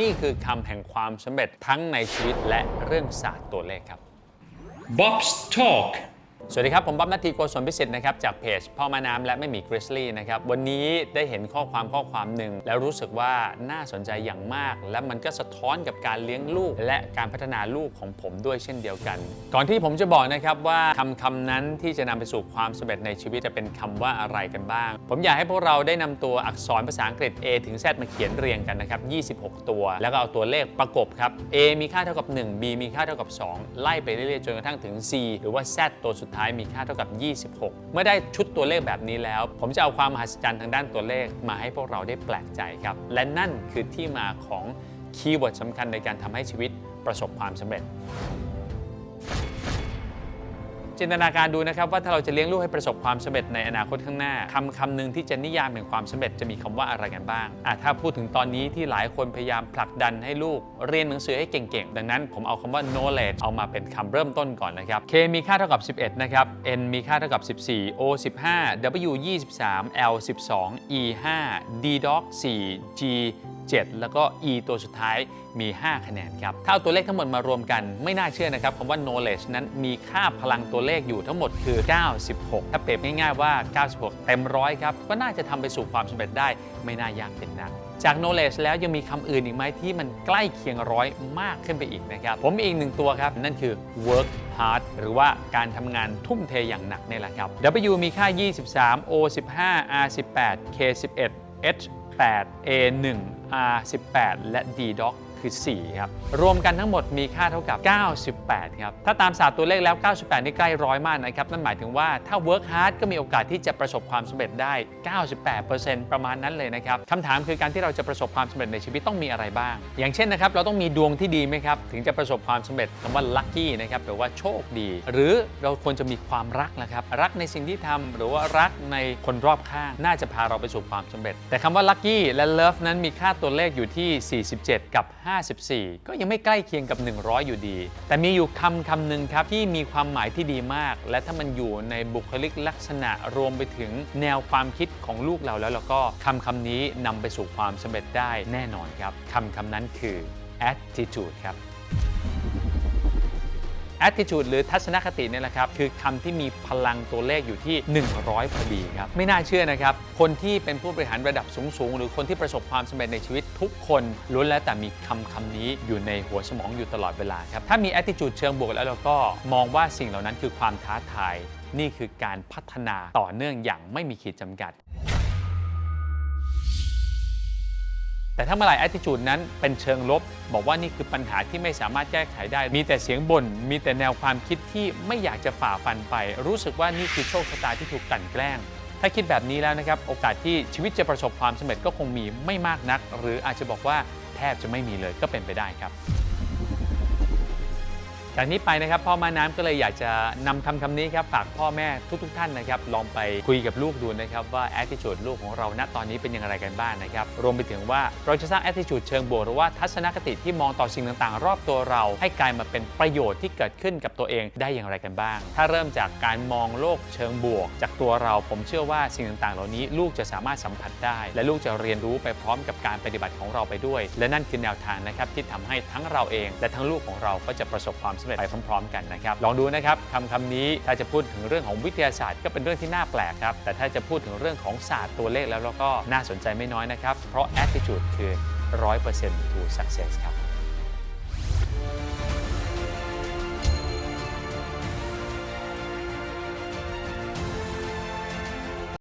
นี่คือคำแห่งความสำเร็จทั้งในชีวิตและเรื่องศาสตร์ตัวเลขครับ Bob's Talk สวัสดีครับ ผมบ๊อบนัททีโกศลพิสิทธิ์นะครับจากเพจพ่อมาน้ำและไม่มีกริซลี่นะครับวันนี้ได้เห็นข้อความข้อความหนึ่ง แล้วรู้สึกว่าน่าสนใจอย่างมาก และมันก็สะท้อนกับการเลี้ยงลูก และการพัฒนาลูกของผมด้วยเช่นเดียวกัน ก่อนที่ผมจะบอกนะครับว่าคำคำนั้นที่จะนำไปสู่ความสำเร็จในชีวิตจะเป็นคำว่าอะไรกันบ้าง ผมอยากให้พวกเราได้นำตัวอักษรภาษาอังกฤษ A ถึง Z มาเขียนเรียงกันนะครับ26 ตัว แล้วก็เอาตัวเลขประกบครับ A มีค่าเท่ากับ 1 B มีค่าเท่ากับ 2 ไล่ไปเรื่อยๆจนกระทั่งถึง C หรือว่า Z ตัวสุดท้ายมีค่าเท่ากับ 26 เมื่อได้ชุดตัวเลขแบบนี้แล้ว ผมจะเอาความมหัศจรรย์ทางด้านตัวเลขมาให้พวกเราได้แปลกใจครับ และนั่นคือที่มาของคีย์เวิร์ดสำคัญในการทำให้ชีวิตประสบความสำเร็จ จินตนาการดูนะครับว่าถ้าเราจะเลี้ยงลูกให้ประสบความสำเร็จในอนาคตข้างหน้าคำคำหนึ่งที่จะนิยามแห่งความสำเร็จจะมีคำว่าอะไรกันบ้างอะถ้าพูดถึงตอนนี้ที่หลายคนพยายามผลักดันให้ลูกเรียนหนังสือให้เก่งๆ ดังนั้นผมเอาคำว่า knowledge เอามาเป็นคำเริ่มต้นก่อนนะครับ K มีค่าเท่ากับ 11 นะครับ N มีค่าเท่ากับ 14 O 15 W 23 L 12 E 5 D dog 4 G 7 แล้วก็ E ตัวสุดท้ายมี 5 คะแนนครับถ้าเอาตัวเลขทั้งหมดมารวมกันไม่น่าเชื่อนะครับคำว่า knowledge นั้นมีค่าพลังตัวเลขอยู่ทั้งหมดคือ 96 ถ้าเปรียบง่ายๆว่า 96 เต็มร้อยครับก็น่าจะทำไปสู่ความสำเร็จได้ไม่น่ายากเป็นนักจาก knowledge แล้วยังมีคำอื่นอีกไหมที่มันใกล้เคียงร้อยมากขึ้นไปอีกนะครับ ผมมีอีกหนึ่งตัวครับ นั่นคือ work hard หรือว่าการทำงานทุ่มเทอย่างหนักนี่แหละครับ W มีค่า 23 O 15 R 18 K 11 H 8 A 1 R 18 และ D-Doc คือ 4 ครับ รวมกันทั้งหมดมีค่าเท่ากับ 98 ครับ ถ้าตามศาสตร์ตัวเลขแล้ว 98 นี่ใกล้ร้อยมากนะครับ นั่นหมายถึงว่าถ้า work hard ก็มีโอกาสที่จะประสบความสำเร็จได้ 98%ประมาณนั้นเลยนะครับคำถามคือการที่เราจะประสบความสำเร็จในชีวิตต้องมีอะไรบ้าง อย่างเช่นนะครับ เราต้องมีดวงที่ดีไหมครับ ถึงจะประสบความสำเร็จคำว่า lucky นะครับหรือว่าโชคดี หรือเราควรจะมีความรักนะครับ รักในสิ่งที่ทำหรือว่ารักในคนรอบข้าง น่าจะพาเราไปสู่ความสำเร็จ แต่คำว่า lucky และ love นั้นมีค่าตัวเลขอยู่ที่ 47 กับ54 ก็ยังไม่ใกล้เคียงกับ 100 อยู่ดี แต่มีอยู่คำคำหนึ่งครับที่มีความหมายที่ดีมาก และถ้ามันอยู่ในบุคลิกลักษณะรวมไปถึงแนวความคิดของลูกเราแล้วเราก็คำคำนี้นำไปสู่ความสำเร็จได้แน่นอนครับคำคำนั้นคือ attitude ครับ attitude หรือทัศนคติเนี่ยแหละครับ คือคำที่มีพลังตัวเลขอยู่ที่ 100 พอดีครับ ไม่น่าเชื่อนะครับ คนที่เป็นผู้บริหารระดับสูง ๆ หรือคนที่ประสบความสำเร็จในชีวิตทุกคนล้วนแล้วแต่มีคำคำนี้อยู่ในหัวสมองอยู่ตลอดเวลาครับ ถ้ามี attitude เชิงบวกแล้วเราก็มองว่าสิ่งเหล่านั้นคือความท้าทาย นี่คือการพัฒนาต่อเนื่องอย่างไม่มีขีดจำกัด แต่ถ้าเมื่อไหร่ attitude นั้นเป็นเชิงลบ บอกว่านี่คือปัญหาที่ไม่สามารถแก้ไขได้ มีแต่เสียงบน่นมีแต่แนวความคิดที่ไม่อยากจะฝ่าฟันไป รู้สึกว่านี่คือโชคชะตาที่ถูกกลั่นแกล้ง ถ้าคิดแบบนี้แล้วนะครับ โอกาสที่ชีวิตจะประสบความสำเร็จก็คงมีไม่มากนัก หรืออาจจะบอกว่าแทบจะไม่มีเลยก็เป็นไปได้ครับ จากนี้ไปนะครับพ่อมาน้ำก็เลยอยากจะนำคำคำนี้ครับฝากพ่อแม่ทุกๆทท่านนะครับลองไปคุยกับลูกดูนะครับว่า attitude ลูกของเราณตอนนี้เป็นอย่างไรกันบ้างนะครับรวมไปถึงว่าเราจะสร้าง attitude เชิงบวกหรือว่าทัศนคติที่มองต่อสิ่งต่างๆ รอบตัวเรา ให้กลายมาเป็นประโยชน์ที่เกิดขึ้นกับตัวเองได้อย่างไรกันบ้าง ถ้าเริ่มจากการมองโลกเชิงบวก จากตัวเราผมเชื่อว่าสิ่งต่างๆ เหล่านี้ลูกจะสามารถสัมผัสได้ และลูกจะเรียนรู้ไปพร้อมกับการปฏิบัติของเราไปด้วย และนั่นคือแนวทางนะครับที่ทำให้ทั้งเราเอง และทั้งลูกของเราก็จะประสบความสำเร็จไปพร้อมๆ กันนะครับ ลองดูนะครับคำคำนี้ถ้าจะพูดถึงเรื่องของวิทยาศาสตร์ก็เป็นเรื่องที่น่าแปลกครับ แต่ถ้าจะพูดถึงเรื่องของศาสตร์ตัวเลขแล้วเราก็น่าสนใจไม่น้อยนะครับ เพราะ attitude คือ 100% to success ครับ